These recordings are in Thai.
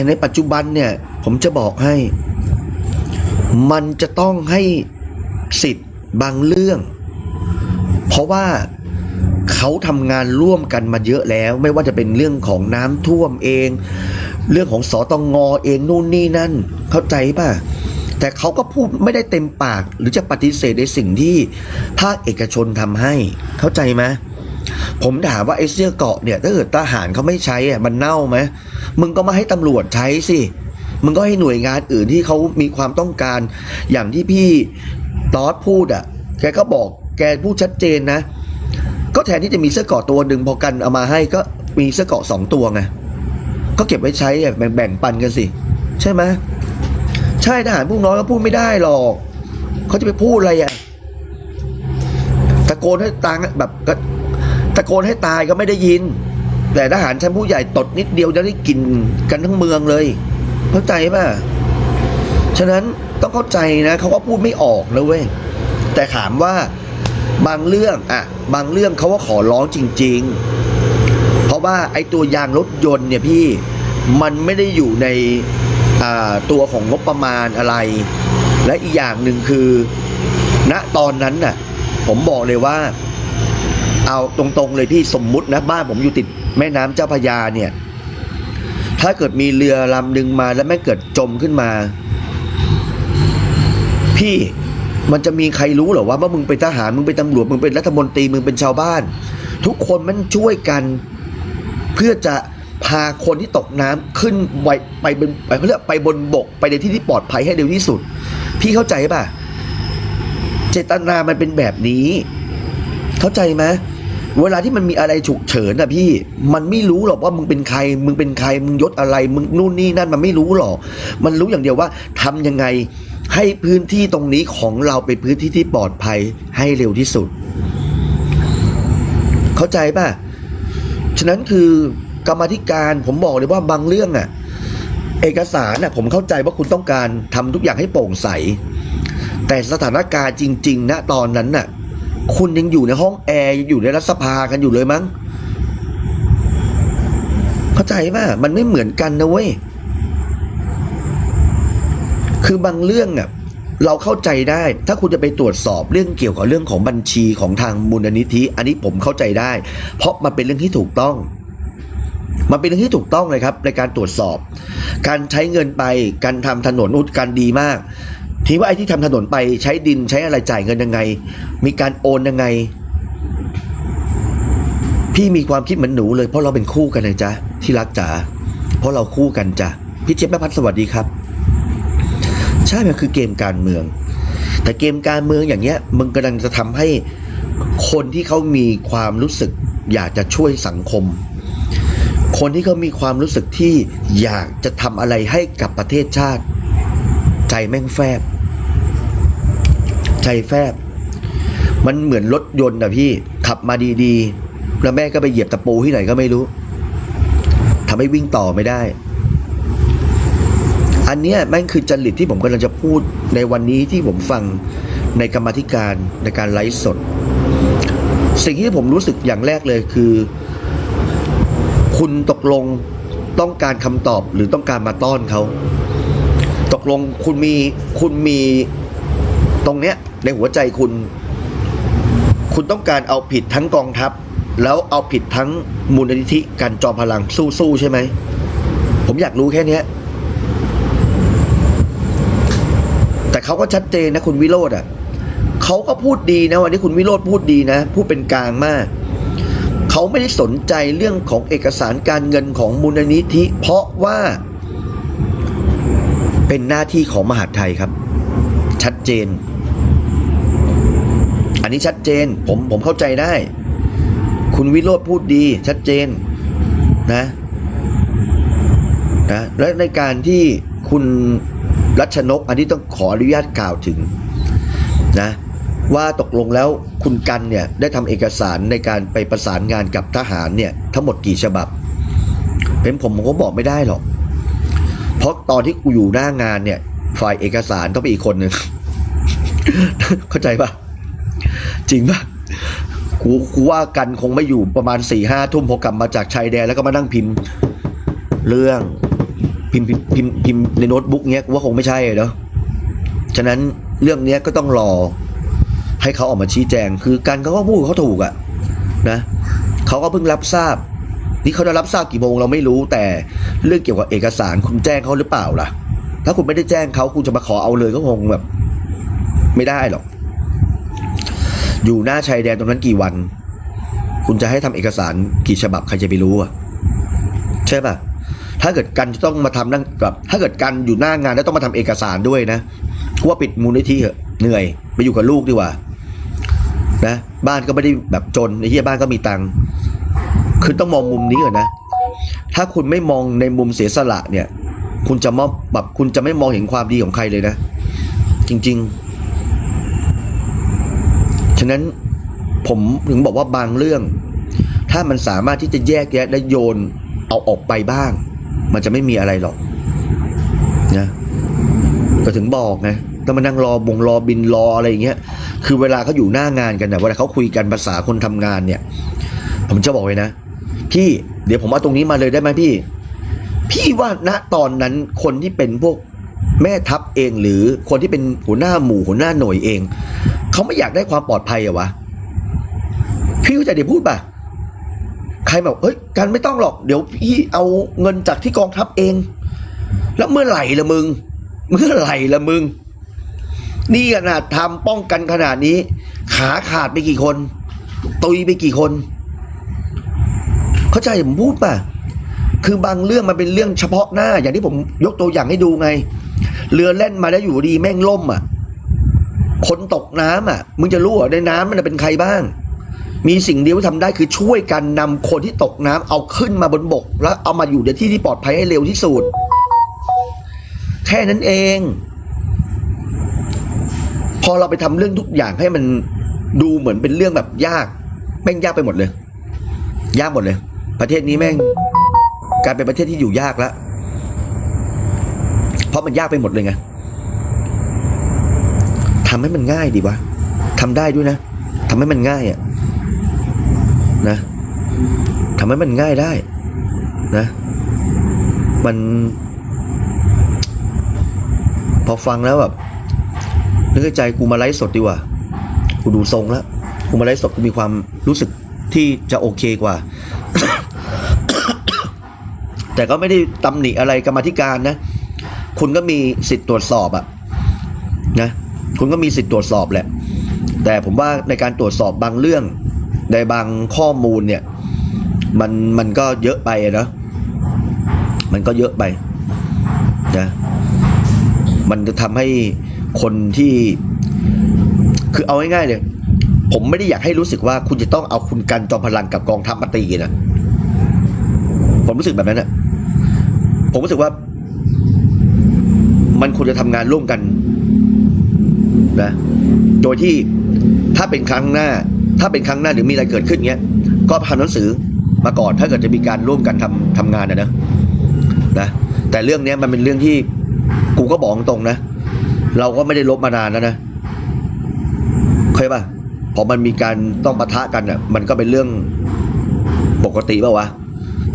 แต่ในปัจจุบันเนี่ยผมจะบอกให้ มันจะต้องให้สิทธิ์บางเรื่อง เพราะว่าเขาทำงานร่วมกันมาเยอะแล้ว ไม่ว่าจะเป็นเรื่องของน้ำท่วมเอง เรื่องของสอตงงอเองนู่นนี่นั่น เข้าใจป่ะ แต่เขาก็พูดไม่ได้เต็มปาก หรือจะปฏิเสธในสิ่งที่ภาคเอกชนทำให้ เข้าใจไหม ผมถามว่าไอ้เสื้อเกาะเนี่ยถ้าเกิดทหารเขาไม่ใช้อะมันเน่าไหมมึงก็มาให้ตำรวจใช้สิมึงก็ให้หน่วยงานอื่นที่เขามีความต้องการ อย่างที่พี่ตอดพูดอะ แกก็บอกแกพูดชัดเจนนะ ก็แทนที่จะมีเสื้อเกาะตัวหนึ่งพอกันเอามาให้ก็มีเสื้อเกาะสองตัวไงก็เก็บไว้ใช้แบ่งแบ่งปันกันสิ ใช่ไหมใช่ทหารพวกน้อยก็พูดไม่ได้หรอกเขาจะไปพูดอะไรอะตะโกนให้ตายแบบก็ะโกนให้ตายก็ไม่ได้ยิน แต่ทหารชั้นผู้ใหญ่ตดนิดเดียวจะได้กินกันทั้งเมืองเลย เข้าใจป่ะ ฉะนั้นต้องเข้าใจนะเขาก็พูดไม่ออกนะเว้ยแต่ถามว่าบางเรื่องอะบางเรื่องเขาก็ขอร้องจริง ๆ เพราะว่าไอ้ตัวยางรถยนต์เนี่ยพี่มันไม่ได้อยู่ในอ่าตัวของงบประมาณอะไร และอีกอย่างหนึ่งคือ ณตอนนั้นน่ะผมบอกเลยว่า เอาตรงๆเลยพี่สมมุตินะบ้านผมอยู่ติดแม่น้ำเจ้าพยาเนี่ย ถ้าเกิดมีเรือลำหนึ่งมาแล้วไม่เกิดจมขึ้นมา พี่มันจะมีใครรู้หรอว่าว่ามึงเป็นทหารมึงเป็นตำรวจมึงเป็นรัฐมนตรีมึงเป็นชาวบ้าน ทุกคนมันช่วยกัน เพื่อจะพาคนที่ตกน้ำขึ้นไปไปบนไปเขาเรียกไปบนบก ไปในที่ที่ปลอดภัยให้เร็วที่สุด พี่เข้าใจป่ะ เจตนามันเป็นแบบนี้ เข้าใจไหมเวลาที่มันมีอะไรฉุกเฉินอะพี่ มันไม่รู้หรอกว่ามึงเป็นใคร มึงเป็นใคร มึงยศอะไร มึงนู่นนี่นั่นมันไม่รู้หรอก มันรู้อย่างเดียวว่าทำยังไงให้พื้นที่ตรงนี้ของเราเป็นพื้นที่ที่ปลอดภัยให้เร็วที่สุด เข้าใจป่ะ ฉะนั้นคือกรรมธิการผมบอกเลยว่าบางเรื่องอะเอกสารน่ะผมเข้าใจว่าคุณต้องการทำทุกอย่างให้โปร่งใส แต่สถานการณ์จริง ๆ ณตอนนั้นน่ะ คุณยังอยู่ในห้องแอร์ยังอยู่ในรัฐสภากันอยู่เลยมั้ง เข้าใจป่ะมันไม่เหมือนกันนะเว้ย คือบางเรื่องอะเราเข้าใจได้ ถ้าคุณจะไปตรวจสอบเรื่องเกี่ยวกับเรื่องของบัญชีของทางมูลนิธิ อันนี้ผมเข้าใจได้ เพราะมันเป็นเรื่องที่ถูกต้อง มันเป็นเรื่องที่ถูกต้องเลยครับ ในการตรวจสอบ การใช้เงินไป การทำถนนอุดการดีมาก ทีว่าไอ้ที่ทำถนนไปใช้ดินใช้อะไรจ่ายเงินยังไง มีการโอนยังไง พี่มีความคิดเหมือนหนูเลยเพราะเราเป็นคู่กันนะจ๊ะที่รักจ๋าเพราะเราคู่กันจ้ะพี่เจี๊ยบแม่พัดสวัสดีครับ ใช่มันคือเกมการเมือง แต่เกมการเมืองอย่างเงี้ยมึงกำลังจะทำให้คนที่เขามีความรู้สึก อยากจะช่วยสังคม คนที่เขามีความรู้สึกที่อยากจะทำอะไรให้กับประเทศชาติ ใจแม่งแฟบ ใจแฟบ มันเหมือนรถยนต์อะพี่ ขับมาดีๆ แล้วแม่ก็ไปเหยียบตะปูที่ไหนก็ไม่รู้ทำให้วิ่งต่อไม่ได้ อันเนี้ยแม่งคือจริตที่ผมกำลังจะพูดในวันนี้ที่ผมฟังในกรรมธิการในการไลฟ์สด สิ่งที่ผมรู้สึกอย่างแรกเลยคือ คุณตกลงต้องการคำตอบหรือต้องการมาต้อนเขา กลงคุณมีคุณมีตรงเนี้ยในหัวใจคุณ คุณต้องการเอาผิดทั้งกองทัพ แล้วเอาผิดทั้งมูลนิธิการจอมพลังสู้ๆใช่ไหม ผมอยากรู้แค่เนี้ยแต่เขาก็ชัดเจนนะคุณวิโรธอะเขาก็พูดดีนะวันนี้คุณวิโรธพูดดีนะ พูดเป็นกลางมากเขาไม่ได้สนใจเรื่องของเอกสารการเงินของมูลนิธิ เพราะว่า เป็นหน้าที่ของมหาดไทยครับ ชัดเจน อันนี้ชัดเจน ผมผมเข้าใจได้ คุณวิโรธพูดดี ชัดเจนนะนะและในการที่คุณรัชนก อันนี้ต้องขออนุญาตกล่าวถึงนะว่าตกลงแล้วคุณกันเนี่ยได้ทำเอกสารในการไปประสานงานกับทหารเนี่ยทั้งหมดกี่ฉบับ เป็นผมผมก็บอกไม่ได้หรอก เพราะตอนที่กูอยู่หน้างานเนี่ย ฝ่ายเอกสารต้องเป็นอีกคนหนึ่ง เข้าใจปะจริงปะกูกูว่ากันคงไม่อยู่ประมาณสี่ห้าทุ่มพอกลับมาจากชายแดนแล้วก็มานั่งพิมพ์ เรื่องพิมพ์พิมพ์พิมพ์ในโน้ตบุ๊กเนี้ยว่าคงไม่ใช่เนาะฉะนั้นเรื่องเนี้ยก็ต้องรอ ให้เขาออกมาชี้แจง คือกันเขาก็พูดเขาถูกอะนะเขาก็เพิ่งรับทราบ นี่เขาได้รับทราบกี่โมงเราไม่รู้แต่เรื่องเกี่ยวกับเอกสารคุณแจ้งเขาหรือเปล่าล่ะ ถ้าคุณไม่ได้แจ้งเขาคุณจะมาขอเอาเลยก็คงแบบ ไม่ได้หรอก อยู่หน้าชายแดนตรงนั้นกี่วัน คุณจะให้ทำเอกสารกี่ฉบับใครจะไปรู้อะใช่ป่ะถ้าเกิดกันจะต้องมาทำนั่งกับถ้าเกิดกันอยู่หน้างานแล้วต้องมาทำเอกสารด้วยนะกูว่าปิดมูลนิธิเหอะเหนื่อย ไปอยู่กับลูกดีกว่า นะ บ้านก็ไม่ได้แบบจนไอ้เหี้ยบ้านก็มีตังค์ คือต้องมองมุมนี้ก่อนนะ ถ้าคุณไม่มองในมุมเสียสละเนี่ย คุณจะมอบแบบคุณจะไม่มองเห็นความดีของใครเลยนะ จริง ๆ ฉะนั้นผมถึงบอกว่าบางเรื่อง ถ้ามันสามารถที่จะแยกแยะและโยนเอาออกไปบ้าง มันจะไม่มีอะไรหรอกนะก็ถึงบอกไงต้องมานั่งรอบงรอบินรออะไรอย่างเงี้ย คือเวลาเขาอยู่หน้างานกันนะเวลาเขาคุยกันภาษาคนทำงานเนี่ย ผมจะบอกเลยนะ พี่เดี๋ยวผมเอาตรงนี้มาเลยได้ไหมพี่ พี่ว่าณตอนนั้นคนที่เป็นพวกแม่ทัพเองหรือคนที่เป็นหัวหน้าหมู่หัวหน้าหน่วยเอง เขาไม่อยากได้ความปลอดภัยอะวะพี่เข้าใจเดี๋ยวพูดป่ะใครบอกเฮ้ยกันไม่ต้องหรอก เดี๋ยวพี่เอาเงินจากที่กองทัพเอง แล้วเมื่อไหร่ละมึง เมื่อไหร่ละมึง นี่ขนาดทำป้องกันขนาดนี้ ขาขาดไปกี่คน ตุยไปกี่คน เข้าใจผมพูดป่ะคือบางเรื่องมันเป็นเรื่องเฉพาะหน้า อย่างที่ผมยกตัวอย่างให้ดูไง เรือแล่นมาแล้วอยู่ดีแม่งล่มอะ คนตกน้ำอะ มึงจะรู้เหรอในน้ำมันนะเป็นใครบ้าง มีสิ่งเดียวที่ทำได้คือช่วยกันนำคนที่ตกน้ำเอาขึ้นมาบนบก แล้วเอามาอยู่ในที่ที่ปลอดภัยให้เร็วที่สุดแค่นั้นเอง พอเราไปทำเรื่องทุกอย่างให้มันดูเหมือนเป็นเรื่องแบบยากแม่งยากไปหมดเลย ยากหมดเลย ประเทศนี้แม่งกลายเป็นประเทศที่อยู่ยากแล้วเพราะมันยากไปหมดเลยไงทำให้มันง่ายดีวะทำได้ด้วยนะทำให้มันง่ายอะนะทำให้มันง่ายได้นะ มัน พอฟังแล้วแบบนึกในใจกูมาไลฟ์สดดีกว่า กูดูทรงแล้ว กูมาไลฟ์สดกูมีความรู้สึกที่จะโอเคกว่า แต่ก็ไม่ได้ตำหนิอะไรกรรมธิการนะ คุณก็มีสิทธิ์ตรวจสอบอะนะคุณก็มีสิทธิ์ตรวจสอบแหละ แต่ผมว่าในการตรวจสอบบางเรื่องในบางข้อมูลเนี่ยมันมันก็เยอะไปนะมันก็เยอะไปนะมันจะทำให้คนที่คือเอาง่ายๆเลยผมไม่ได้อยากให้รู้สึกว่าคุณจะต้องเอาคุณกันจอมพลังกับกองทัพมาตีกันนะ ผมรู้สึกแบบนั้นนะ ผมรู้สึกว่า มันควรจะทำงานร่วมกันนะ โดยที่ถ้าเป็นครั้งหน้า ถ้าเป็นครั้งหน้าหรือมีอะไรเกิดขึ้นเงี้ย ก็ทำหนังสือมาก่อนถ้าเกิดจะมีการร่วมกันทำทำงานนะนะนะ แต่เรื่องนี้มันเป็นเรื่องที่กูก็บอกตรงนะ เราก็ไม่ได้ลบมานานแล้วนะเข้าใจป่ะพอมันมีการต้องปะทะกันอะ มันก็เป็นเรื่องปกติป่าวะ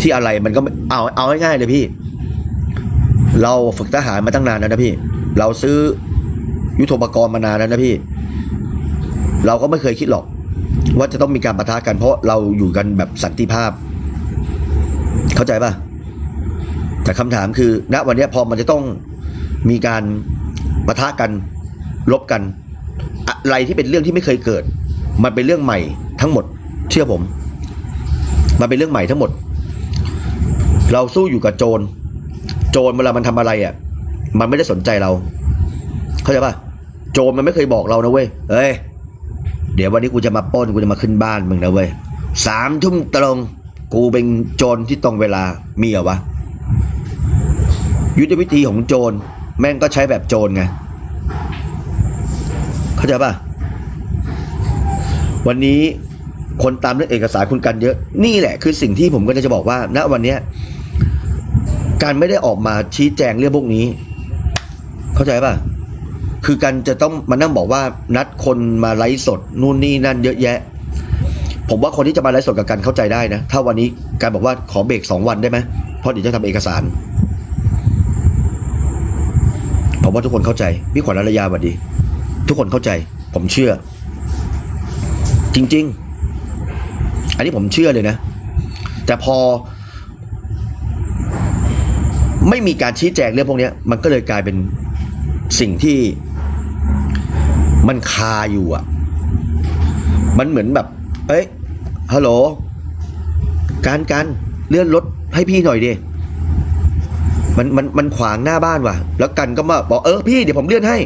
ที่อะไรมันก็เอาเอาง่ายๆเลยพี่ เราฝึกทหารมาตั้งนานแล้วนะพี่ เราซื้อยุทโธปกรณ์มานานแล้วนะพี่ เราก็ไม่เคยคิดหรอก ว่าจะต้องมีการปะทะกันเพราะเราอยู่กันแบบสันติภาพ เข้าใจป่ะแต่คำถามคือณวันนี้พอมันจะต้องมีการปะทะกันลบกัน อะไรที่เป็นเรื่องที่ไม่เคยเกิด มันเป็นเรื่องใหม่ทั้งหมด เชื่อผม มันเป็นเรื่องใหม่ทั้งหมด เราสู้อยู่กับโจร โจรเวลามันทำอะไรอะ มันไม่ได้สนใจเรา เข้าใจป่ะโจรมันไม่เคยบอกเรานะเว้ยเฮ้ยเดี๋ยววันนี้กูจะมาป้นกูจะมาขึ้นบ้านมึงนะเว้ยสามทุ่มตรงกูเป็นโจรที่ตรงเวลามีเหรอวะยุทธวิธีของโจรแม่งก็ใช้แบบโจรไงเข้าใจป่ะวันนี้คนตามเรื่องเอกสารคุณกันเยอะ นี่แหละคือสิ่งที่ผมก็จะบอกว่าณวันเนี้ย การไม่ได้ออกมาชี้แจงเรื่องพวกนี้ เข้าใจป่ะ คือการจะต้องมานั่งบอกว่านัดคนมาไลฟ์สดนู่นนี่นั่นเยอะแยะ ผมว่าคนที่จะมาไลฟ์สดกับกันเข้าใจได้นะ ถ้าวันนี้การบอกว่าขอเบรกสองวันได้ไหมเพราะเดี๋ยวจะทำเอกสาร ผมว่าทุกคนเข้าใจพี่ขวัญอายาบัดดี ทุกคนเข้าใจ ผมเชื่อ จริง ๆ อันนี้ผมเชื่อเลยนะ แต่พอ ไม่มีการชี้แจงเรื่องพวกนี้มันก็เลยกลายเป็นสิ่งที่มันคาอยู่อะ มันเหมือนแบบ เอ้ย ฮัลโหล การการเลื่อนรถให้พี่หน่อยดิ มันมันมันขวางหน้าบ้านว่ะ แล้วกันก็มาบอกเออพี่เดี๋ยวผมเลื่อนให้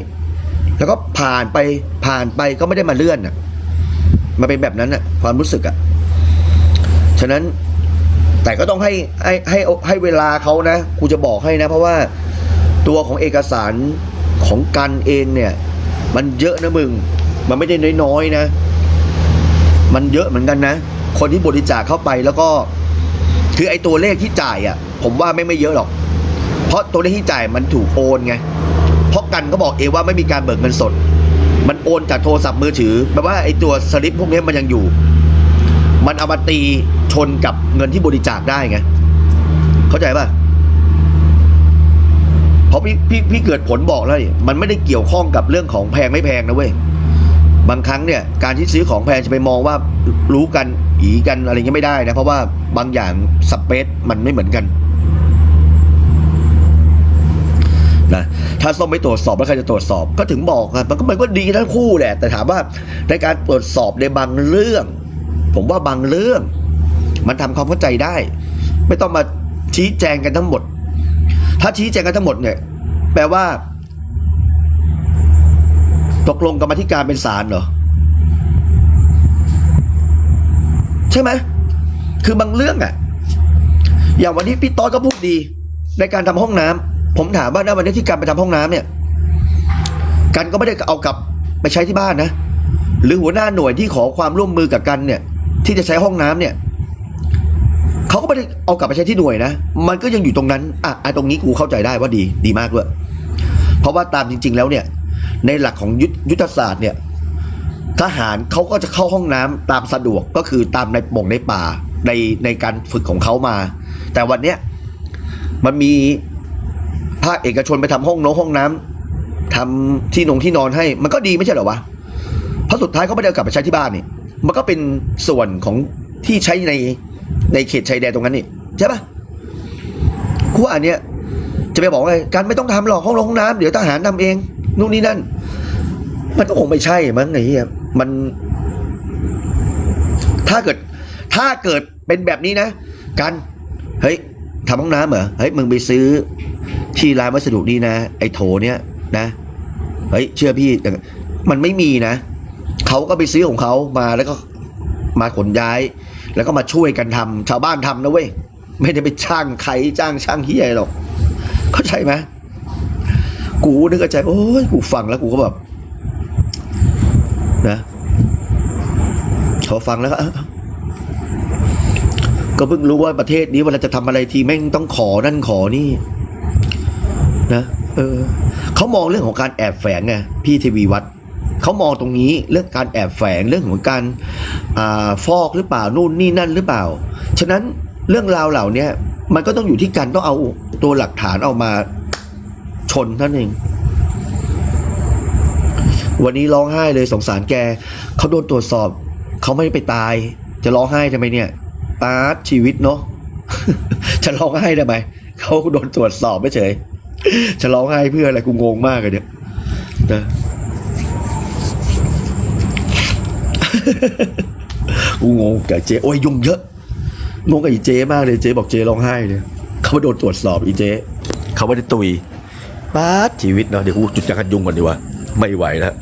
แล้วก็ผ่านไปผ่านไปก็ไม่ได้มาเลื่อนอะ มาเป็นแบบนั้นอะ ความรู้สึกอะ ฉะนั้น แต่ก็ต้องให้ให้ให้ให้เวลาเขานะกูจะบอกให้นะ เพราะว่าตัวของเอกสารของกันเองเนี่ย มันเยอะนะมึง มันไม่ได้น้อยๆนะ มันเยอะเหมือนกันนะ คนที่บริจาคเข้าไปแล้วก็ คือไอ้ตัวเลขที่จ่ายอะ ผมว่าไม่ไม่เยอะหรอก เพราะตัวเลขที่จ่ายมันถูกโอนไงเพราะกันก็บอกเองว่าไม่มีการเบิกเงินสด มันโอนจากโทรศัพท์มือถือแปลว่าไอ้ตัวสลิปพวกนี้มันยังอยู่ มันเอามาตี ชนกับเงินที่บริจาคได้ไง เข้าใจป่ะเพราะพี่พี่พี่เกิดผลบอกแล้วนี่มันไม่ได้เกี่ยวข้องกับเรื่องของแพงไม่แพงนะเว้ยบางครั้งเนี่ยการที่ซื้อของแพงจะไปมองว่ารู้กันอีกันอะไรเงี้ยไม่ได้นะ เพราะว่าบางอย่างสเปซมันไม่เหมือนกันนะถ้าส้มไม่ตรวจสอบแล้วใครจะตรวจสอบก็ถึงบอกอะมันก็มันก็ดีทั้งคู่แหละแต่ถามว่าในการตรวจสอบในบางเรื่อง ผมว่าบางเรื่อง มันทำความเข้าใจได้ ไม่ต้องมาชี้แจงกันทั้งหมด ถ้าชี้แจงกันทั้งหมดเนี่ย แปลว่า ตกลงกรรมธิการเป็นศาลเหรอ ใช่ไหม คือบางเรื่องอะอย่างวันนี้พี่ต้อยก็พูดดี ในการทำห้องน้ำผมถามว่าณวันนี้ที่การไปทำห้องน้ำเนี่ย กันก็ไม่ได้เอากลับไปใช้ที่บ้านนะ หรือหัวหน้าหน่วยที่ขอความร่วมมือกับกันเนี่ย ที่จะใช้ห้องน้ำเนี่ย เขาก็ไม่ได้เอากลับไปใช้ที่หน่วยนะ มันก็ยังอยู่ตรงนั้นอะไอ้ตรงนี้กูเข้าใจได้ว่าดีดีมากด้วย เพราะว่าตามจริง ๆ แล้วเนี่ย ในหลักของยุทธยุทธศาสตร์เนี่ย ทหารเขาก็จะเข้าห้องน้ำตามสะดวกก็คือตามในหม่งในป่าในในการฝึกของเขามา แต่วันเนี้ยมันมีภาคเอกชนไปทำห้องน้องห้องน้ำทำที่นงที่นอนให้ มันก็ดีไม่ใช่หรอวะเพราะสุดท้ายเขาไม่ได้กลับไปใช้ที่บ้านนี่ มันก็เป็นส่วนของที่ใช้ใน ในเขตชายแดนตรงนั้นนี่ใช่ปะคู่อันเนี้ยจะไปบอกว่าการไม่ต้องทำหรอกห้องลงห้องน้ำเดี๋ยวทหารทำเองนู่นนี่นั่น มันก็คงไม่ใช่มั้งไอ้เหี้ยมัน ถ้าเกิด ถ้าเกิดเป็นแบบนี้นะ กันเฮ้ยทำห้องน้ำเหรอเฮ้ยมึงไปซื้อ ที่ร้านวัสดุนี่นะ ไอ้โถเนี้ยนะเฮ้ยเชื่อพี่มันไม่มีนะเขาก็ไปซื้อของเขามาแล้วก็มาขนย้าย แล้วก็มาช่วยกันทำชาวบ้านทำนะเว้ย ไม่ได้ไปจ้างใครจ้างช่างเฮียหรอกเข้าใจไหมกูนึกในใจโอ้ยกูฟังแล้วกูก็แบบนะพอฟังแล้วก็เอ้าก็เพิ่งรู้ว่าประเทศนี้เวลาจะทำอะไรทีแม่งต้องขอนั่นขอนี่ นะ เออเขามองเรื่องของการแอบแฝงไงพี่ทีวีวัด เขามองตรงนี้เรื่องการแอบแฝงเรื่องของการอาฟอกหรือเปล่านู่นนี่นั่นหรือเปล่า ฉะนั้นเรื่องราวเหล่านี้มันก็ต้องอยู่ที่การต้องเอาตัวหลักฐานเอามาชนท่านเองวันนี้ร้องไห้เลยสงสารแกเขาโดนตรวจสอบ เขาไม่ได้ไปตาย จะร้องไห้ทำไมเนี่ยตาร์ทชีวิตเนาะจะร้องไห้ทำไมเขาโดนตรวจสอบไม่เฉยจะร้องไห้เพื่ออะไรกูงงมากเลยเนี่ยนะ กูงงกับเจ๊โอ้ยยุงเยอะงงกับอีเจ๊มากเลยเจ๊บอกเจ๊ร้องไห้เลยเขาโดนตรวจสอบอีเจ๊เขาไม่ได้ตุยป้าดชีวิตเนาะเดี๋ยวกูจุดจักรยุงก่อนดีกว่าไม่ไหวแล้ว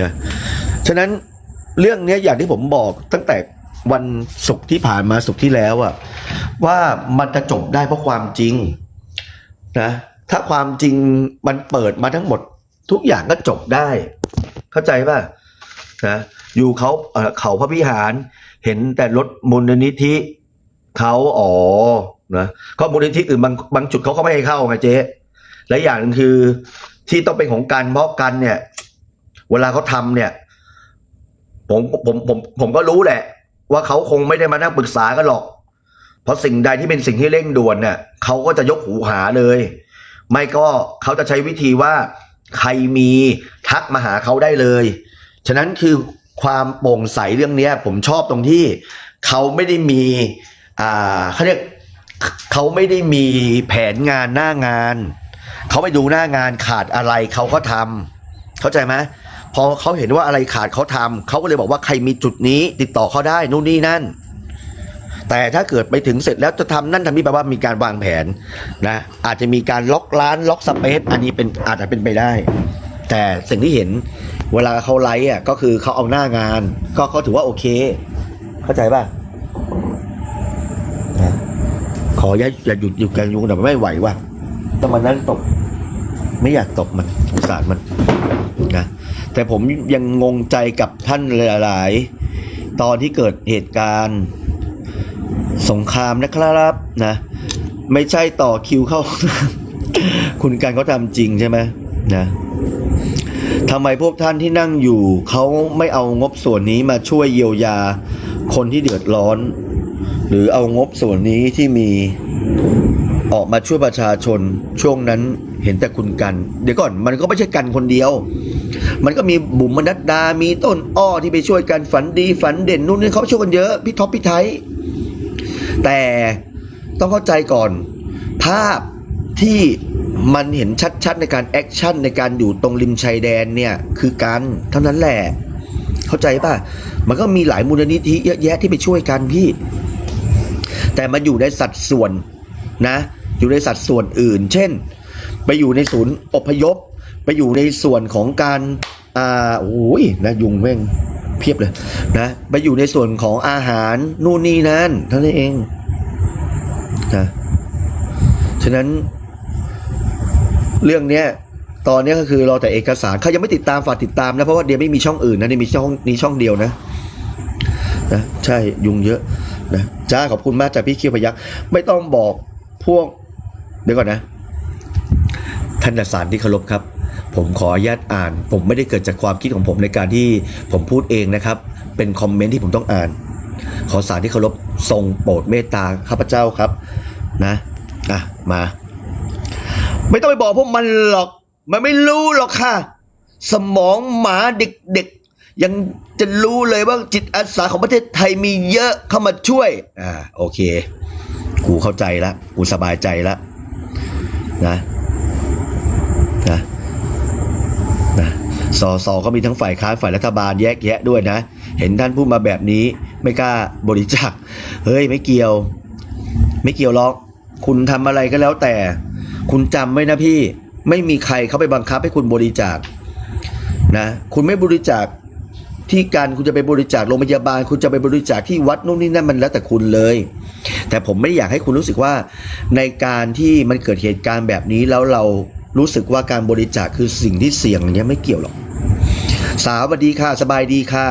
นะฉะนั้นเรื่องเนี้ยอย่างที่ผมบอกตั้งแต่วันศุกร์ที่ผ่านมาศุกร์ที่แล้วอะว่ามันจะจบได้เพราะความจริงนะ ถ้าความจริงมันเปิดมาทั้งหมด ทุกอย่างก็จบได้ เข้าใจป่ะนะอยู่เขาเขาพระวิหาร เห็นแต่รถมูลนิธิเขาอ๋อนะก็มูลนิธิอื่นบางบางจุดเขาก็ไม่ให้เข้าไงเจ๊และอย่างหนึงคือที่ต้องเป็นของกันเพราะกันเนี่ย เวลาเขาทำเนี่ย ผมผมผมผมก็รู้แหละ ว่าเขาคงไม่ได้มานั่งปรึกษากันหรอก เพราะสิ่งใดที่เป็นสิ่งที่เร่งด่วนเนี่ยเขาก็จะยกหูหาเลย ไม่ก็เขาจะใช้วิธีว่าใครมีทักมาหาเขาได้เลย ฉะนั้นคือความโปร่งใสเรื่องนี้ผมชอบตรงที่เขาไม่ได้มีอ่าเขาเรียกเขาไม่ได้มีแผนงานหน้างาน เขาไปดูหน้างานขาดอะไรเขาก็ทำเข้าใจไหมพอเขาเห็นว่าอะไรขาดเขาทำเขาก็เลยบอกว่าใครมีจุดนี้ติดต่อเขาได้นู่นนี่นั่น แต่ถ้าเกิดไปถึงเสร็จแล้วจะทำนั่นทำนี่แปลว่ามีการวางแผนนะอาจจะมีการล็อกร้านล็อกสเปซอันนี้เป็นอาจจะเป็นไปได้ แต่สิ่งที่เห็นเวลาเขาไลฟ์อะก็คือเขาเอาหน้างาน ก็เขาถือว่าโอเค เข้าใจป่ะนะขออย่าอย่าหยุดหยุดการยุงแต่ไม่ไหวว่ะต้องมานั่งตบไม่อยากตบมันสงสารมันนะแต่ผมยังงงใจกับท่านหลาย ๆ ตอนที่เกิดเหตุการณ์ สงครามนะครับนะ ไม่ใช่ต่อคิวเข้า คุณการเขาทำจริงใช่ไหมนะทำไมพวกท่านที่นั่งอยู่เขาไม่เอางบส่วนนี้มาช่วยเยียวยาคนที่เดือดร้อน หรือเอางบส่วนนี้ที่มีออกมาช่วยประชาชนช่วงนั้นเห็นแต่คุณกัน เดี๋ยวก่อนมันก็ไม่ใช่กันคนเดียว มันก็มีบุ๋มมนัดดา มีต้นอ้อที่ไปช่วยกันฝันดีฝันเด่นนู่นนี่เขาช่วยกันเยอะ พี่ท็อปพี่ไทย แต่ต้องเข้าใจก่อน ภาพที่มันเห็นชัดๆในการแอคชั่นในการอยู่ตรงริมชายแดนเนี่ยคือการเท่านั้นแหละ เข้าใจป่ะ มันก็มีหลายมูลนิธิเยอะแยะที่ไปช่วยกันพี่ แต่มันอยู่ในสัดส่วนนะ อยู่ในสัดส่วนอื่น เช่น ไปอยู่ในศูนย์อพยพ ไปอยู่ในส่วนของการอ่าโอ้ยนะยุงแม่งเพียบเลยนะ ไปอยู่ในส่วนของอาหารนู่นนี่นั่นเท่านั้นเอง นะฉะนั้นเรื่องเนี้ยตอนนี้ก็คือรอแต่เอกสารเขายังไม่ติดตามฝากติดตามนะเพราะว่าเดียไม่มีช่องอื่นนะนี่มีช่องนี้ช่องเดียวนะนะใช่ยุงเยอะนะจ้าขอบคุณมากจากพี่คียวพยักไม่ต้องบอกพวกเดี๋ยวก่อนนะท่านสารที่เคารพครับ ผมขออนุญาตอ่าน ผมไม่ได้เกิดจากความคิดของผมในการที่ผมพูดเองนะครับ เป็นคอมเมนต์ที่ผมต้องอ่าน ขอสารที่เคารพทรงโปรดเมตตาข้าพเจ้าครับ นะอะมา ไม่ต้องไปบอกพวกมันหรอก มันไม่รู้หรอกค่ะ สมองหมาเด็กๆ ยังจะรู้เลยว่าจิตอาสาของประเทศไทยมีเยอะเข้ามาช่วย อ่าโอเค กูเข้าใจละกูสบายใจละนะนะนะ สอสอก็มีทั้งฝ่ายค้านฝ่ายรัฐบาลแยกแยะด้วยนะ เห็นท่านพูดมาแบบนี้ไม่กล้าบริจาคเฮ้ยไม่เกี่ยว ไม่เกี่ยวหรอกคุณทำอะไรก็แล้วแต่ คุณจำไว้นะพี่ไม่มีใครเขาไปบังคับให้คุณบริจาคนะคุณไม่บริจาคที่การคุณจะไปบริจาคโรงพยาบาล คุณจะไปบริจาคที่วัดนู่นนี่นั่นมันแล้วแต่คุณเลย แต่ผมไม่อยากให้คุณรู้สึกว่าในการที่มันเกิดเหตุการณ์แบบนี้แล้วเรา รู้สึกว่าการบริจาคคือสิ่งที่เสี่ยงอย่างเงี้ยไม่เกี่ยวหรอก สาวัสดีค่ะ สบายดีค่ะ